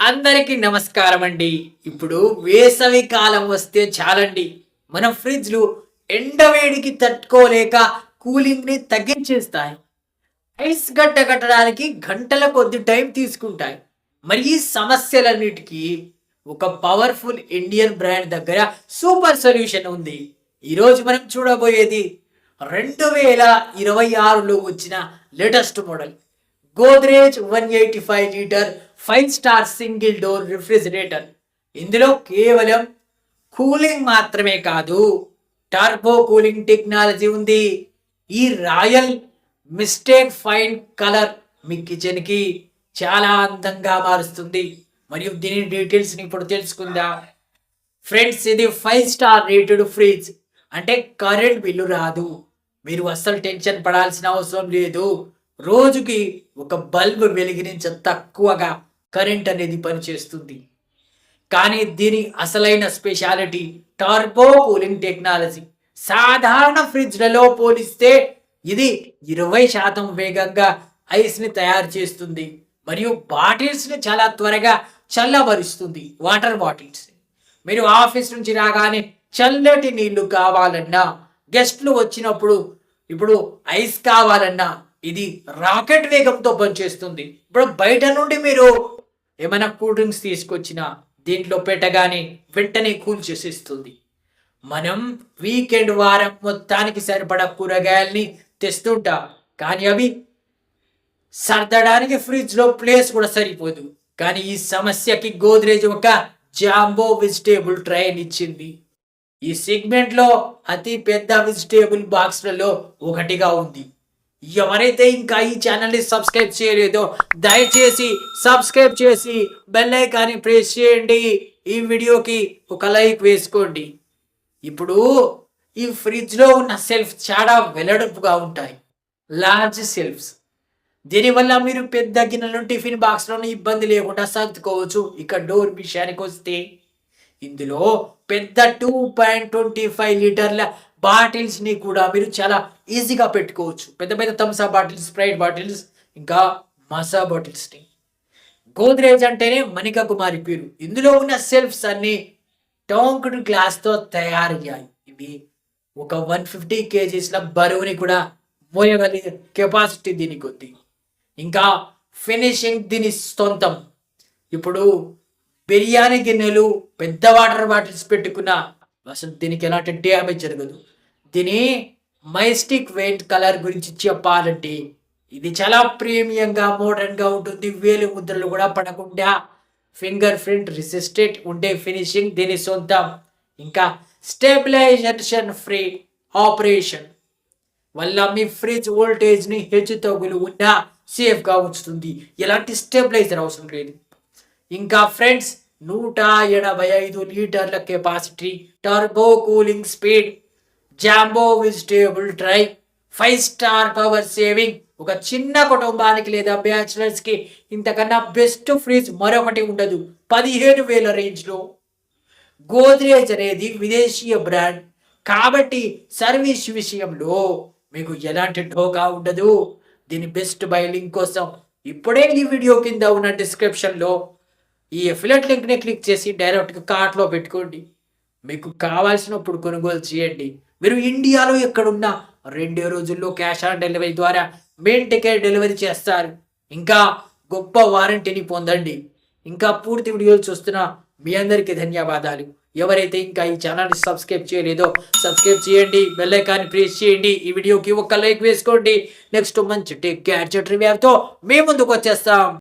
అందరికీ నమస్కారం అండి ఇప్పుడు వేసవి కాలం వస్తే చాలండి. మన ఫ్రిడ్జ్లు ఎండవేడికి తట్టుకోలేక కూలింగ్ని తగ్గించేస్తాయి. ఐస్ గడ్డ కట్టడానికి గంటల కొద్ది టైం తీసుకుంటాయి. మరి ఈ సమస్యలన్నిటికీ ఒక పవర్ఫుల్ ఇండియన్ బ్రాండ్ దగ్గర సూపర్ సొల్యూషన్ ఉంది. ఈరోజు మనం చూడబోయేది రెండు వేల ఇరవై ఆరులో వచ్చిన latest model. Godrej one eighty five litre five star single door refrigerator. ఇందులో కేవలం కూలింగ్ మాత్రమే కాదు టర్బో కూలింగ్ టెక్నాలజీ ఉంది. ఈ రాయల్ మిస్టేక్ ఫైన్ కలర్ మీ కిచెన్కి చాలా అందంగా మారుస్తుంది. మరియు దీని డీటెయిల్స్ని ఇప్పుడు తెలుసుకుందాం. ఫ్రెండ్స్ ఇది ఫైవ్ స్టార్ రేటెడ్ ఫ్రిడ్జ్. అంటే కరెంట్ బిల్లు రాదు. మీరు అస్సలు టెన్షన్ పడాల్సిన అవసరం లేదు. రోజుకి ఒక బల్బ్ వెలిగించ తక్కువగా కరెంట్ అనేది పనిచేస్తుంది. కానీ దీని అసలైన స్పెషాలిటీ టర్బో కూలింగ్ టెక్నాలజీ సాధారణ ఫ్రిడ్జ్లలో పోలిస్తే ఇది ఇరవై శాతం వేగంగా ఐస్ని తయారు చేస్తుంది. మరియు బాటిల్స్ని చాలా త్వరగా చల్లబరుస్తుంది వాటర్ బాటిల్స్ మీరు ఆఫీస్ నుంచి రాగానే చల్లటి నీళ్ళు కావాలన్నా గెస్ట్లు వచ్చినప్పుడు ఇప్పుడు ఐస్ కావాలన్నా ఇది రాకెట్ వేగంతో పనిచేస్తుంది. ఇప్పుడు బయట నుండి మీరు ఏమైనా కూల్ డ్రింక్స్ తీసుకొచ్చినా దీంట్లో పెట్టగానే వెంటనే కూల్ చేసేస్తుంది. మనం వీకెండ్ వారం మొత్తానికి సరిపడా కూరగాయల్ని తెస్తుంటాం. కానీ అవి సర్దడానికి ఫ్రిడ్జ్లో ప్లేస్ కూడా సరిపోదు. కానీ ఈ సమస్యకి గోద్రేజ్ ఒక జాంబో వెజిటేబుల్ ట్రైన్ ఇచ్చింది. ఈ సెగ్మెంట్లో అతి పెద్ద వెజిటేబుల్ బాక్స్లలో ఒకటిగా ఉంది. ఎవరైతే ఇంకా ఈ ఛానల్ని సబ్స్క్రైబ్ చేయలేదో దయచేసి సబ్స్క్రైబ్ చేసి బెల్ ఐకాన్ని ప్రెస్ చేయండి. ఈ వీడియోకి ఒక లైక్ వేసుకోండి. ఇప్పుడు ఈ ఫ్రిడ్జ్లో ఉన్న సెల్ఫ్ చాలా వెల్లడపుగా ఉంటాయి. లార్జ్ సెల్ఫ్స్ దీనివల్ల మీరు పెద్ద గిన్నెలను టిఫిన్ బాక్స్లోనూ ఇబ్బంది లేకుండా సర్దుకోవచ్చు. ఇక డోర్ విషయానికి వస్తే ఇందులో పెద్ద టూ పాయింట్ ట్వంటీ ఫైవ్ లీటర్ల బాటిల్స్ని కూడా మీరు చాలా ఈజీగా పెట్టుకోవచ్చు. పెద్ద పెద్ద థమ్సా బాటిల్స్ స్ప్రైట్ బాటిల్స్ ఇంకా మసా బాటిల్స్ని గోద్రేజ్ అంటేనే మణిక కుమారి పేరు. ఇందులో ఉన్న సెల్ఫ్స్ అన్ని టోంక్డ్ గ్లాస్తో తయారయ్యాయి. ఇవి ఒక వన్ ఫిఫ్టీ కేజీస్ల బరువుని కూడా మోయగలిగే కెపాసిటీ దీనికి ఉంది. ఇంకా ఫినిషింగ్ దీని సొంతం. ఇప్పుడు బిర్యానీ గిన్నెలు పెద్ద వాటర్ బాటిల్స్ పెట్టుకున్న అసలు దీనికి ఎలాంటి డ్యామేజ్ జరగదు. దీని మైస్టిక్ వెయిట్ కలర్ గురించి చెప్పాలంటే ఇది చాలా ప్రీమియంగా మోడర్న్గా ఉంటుంది. వేలు ముద్రలు కూడా పడకుండా ఫింగర్ ప్రింట్ రిసిస్టెడ్ ఉండే ఫినిషింగ్ దీని సొంతం. ఇంకా స్టెబిలైజేషన్ ఫ్రీ ఆపరేషన్ వల్ల మీ ఫ్రిడ్జ్ వోల్టేజ్ని హెచ్చు తగులు ఉన్నా సేఫ్గా ఉంచుతుంది. ఎలాంటి స్టెబిలైజర్ అవసరం లేదు. ఇంకా ఫ్రెండ్స్ నూట ఎనభై ఐదు లీటర్ల capacity turbo cooling speed jumbo vegetable dry five star power saving ఒక చిన్న కుటుంబానికి లేదా బ్యాచులర్స్కి ఇంతకన్నా బెస్ట్ ఫ్రిడ్జ్ మరొకటి ఉండదు. పదిహేను వేల రేంజ్లో గోద్రేజ్ అనేది విదేశీయ బ్రాండ్. కాబట్టి సర్వీస్ విషయంలో మీకు ఎలాంటి ఢోకా ఉండదు. దీని బెస్ట్ బై లింక్ కోసం ఇప్పుడే ఈ వీడియో కింద ఉన్న డిస్క్రిప్షన్లో ఈ ఎఫిలెట్ లింక్ని క్లిక్ చేసి డైరెక్ట్గా కార్ట్లో పెట్టుకోండి. మీకు కావాల్సినప్పుడు కొనుగోలు చేయండి. మీరు ఇండియాలో ఎక్కడున్నా రెండే రోజుల్లో క్యాష్ ఆన్ డెలివరీ ద్వారా మీ ఇంటికే డెలివరీ చేస్తారు. ఇంకా గొప్ప వారంటీని పొందండి. ఇంకా పూర్తి వీడియోలు చూస్తున్న మీ అందరికీ ధన్యవాదాలు. ఎవరైతే ఇంకా ఈ ఛానల్ని సబ్స్క్రైబ్ చేయలేదో సబ్స్క్రైబ్ చేయండి. బెల్ ఐకాన్ని ప్రెస్ చేయండి. ఈ వీడియోకి ఒక లైక్ వేసుకోండి. నెక్స్ట్ మంచి టేక్ క్యార్ రివ్యూతో మీ ముందుకు వచ్చేస్తాం.